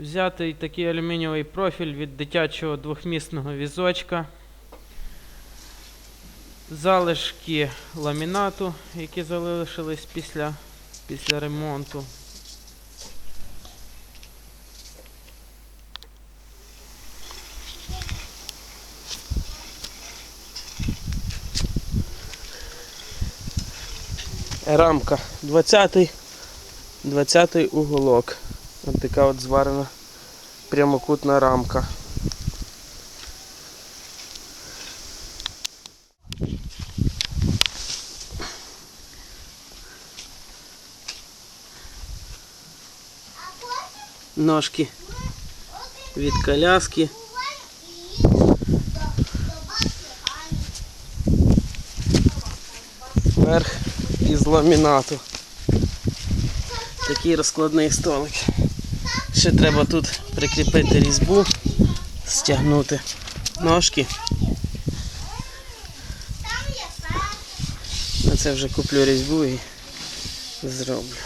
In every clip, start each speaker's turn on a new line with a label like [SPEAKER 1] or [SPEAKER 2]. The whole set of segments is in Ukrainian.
[SPEAKER 1] Взятий такий алюмінієвий профіль від дитячого двохмісного візочка. Залишки ламінату, які залишились після, після ремонту. Рамка 20 20 уголок. Ось така от зварена прямокутна рамка. Ножки від коляски. Верх із ламінату. Такий розкладний столик. Ще треба тут прикріпити різьбу, стягнути ножки. На це вже куплю різьбу і зроблю.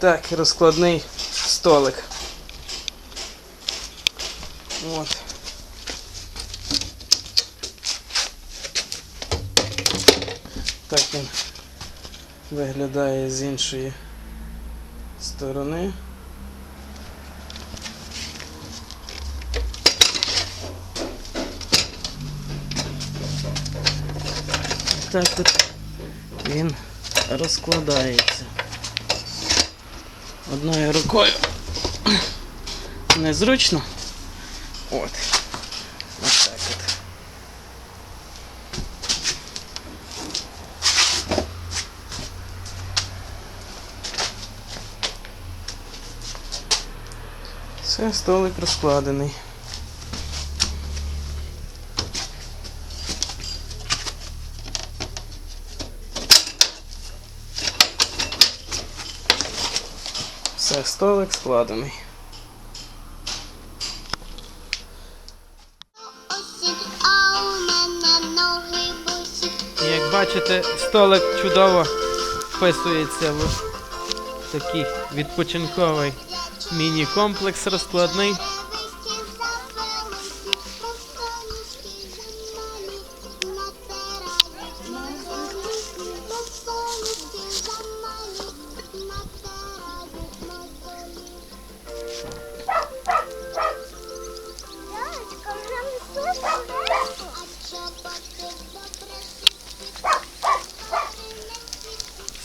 [SPEAKER 1] Так, розкладний столик. От. Так він виглядає з іншої сторони. Так от він розкладається. Одною рукою незручно. От. Ось так от. Все, столик розкладений. Все, столик складений. Як бачите, столик чудово вписується в такий відпочинковий міні-комплекс розкладний.